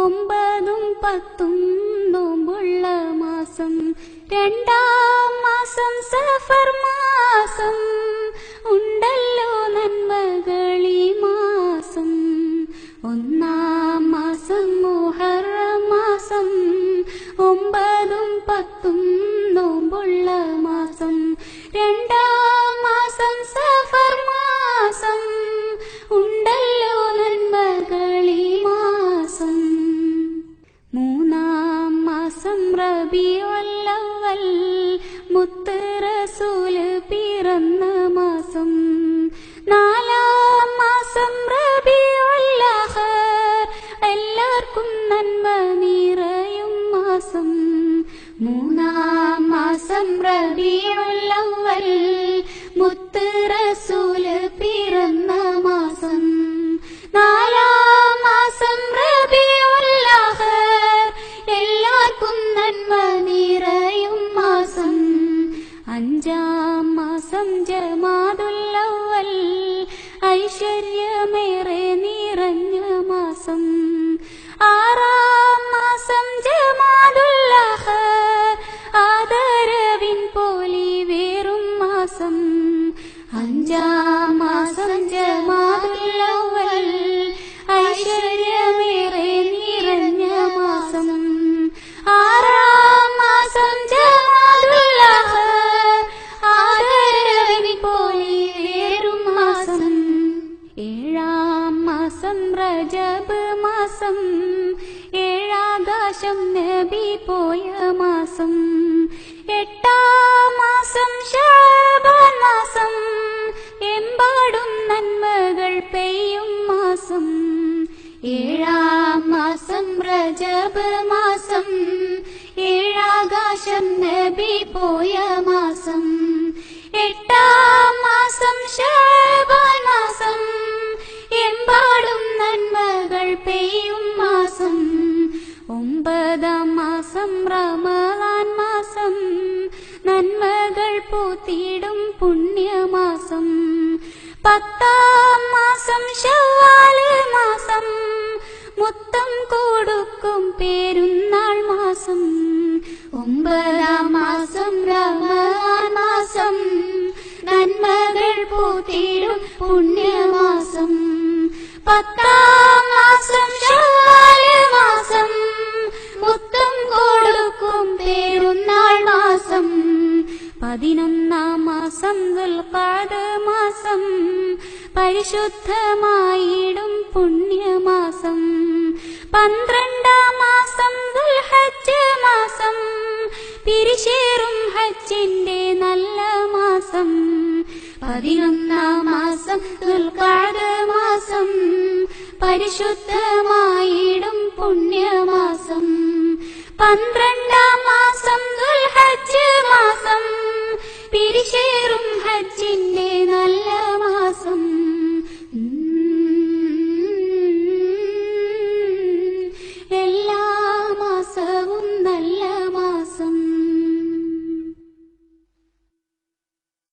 ഒമ്പതും പത്തും നോമ്പുള്ള മാസം രണ്ടാം മാസം സഫർ രണ്ടാം മാസം ഉണ്ടല്ലോ നന്മകളി മാസം. മൂന്നാം മാസം റബിയുള്ളവൽ പിറന്ന മാസം. മാസം എല്ലാവർക്കും നന്മ നിറയും മാസം. മാസം റസൂൽ പിറന്ന മാസം. നാലാം മാസം റബിയുള്ളഹർ എല്ലാവർക്കും നന്മ നിറയും മാസം. അഞ്ചാം മാസം ജമാതുല്ലവൽ ഐശ്വര്യമേറെ നിറഞ്ഞ മാസം. മാസം. അഞ്ചാം മാസം ജമാതുല്ലവൽ ഐശ്വര്യമേറെ നിറഞ്ഞ മാസം. ആറാം മാസം ജമാതുള്ളവ ആദരവിൻ പോലി വേറും മാസം. ഏഴാം മാസം റജബ് മാസം. ഏഴാകാശം നബി പോയ മാസം. എട്ടാം മാസം ഷാബാൻ റജബ് മാസം ഏഴാകാശം നബി പോയ മാസം എട്ടാം മാസം മാസം എമ്പാടും നന്മകൾ പെയ്യും മാസം ഒമ്പതാം മാസം റമദാൻ മാസം നന്മകൾ പൂത്തിയിടും പുണ്യമാസം പത്താം മാസം ശവാൽ മാസം മുത്തം കൊടുക്കും പൂത്തിടും പുണ്യമാസം. പത്താം മാസം മാസം മുത്തം കൊടുക്കും പേരുന്നാൾ മാസം. പതിനൊന്നാം മാസം ദുൽഖാദ മാസം. പരിശുദ്ധമായിടും പുണ്യമാസം. പന്ത്രണ്ടാം മാസം ദുൽഹജ്ജ് മാസം. പിരിശേറും ഹജ്ജിന്റെ നല്ല മാസം. പതിനൊന്നാം മാസം ദുൽഖാദ മാസം പരിശുദ്ധമായിടും പുണ്യമാസം. പന്ത്രണ്ടാം മാസം ദുൽഹജ്ജ് മാസം. പിരിശേറും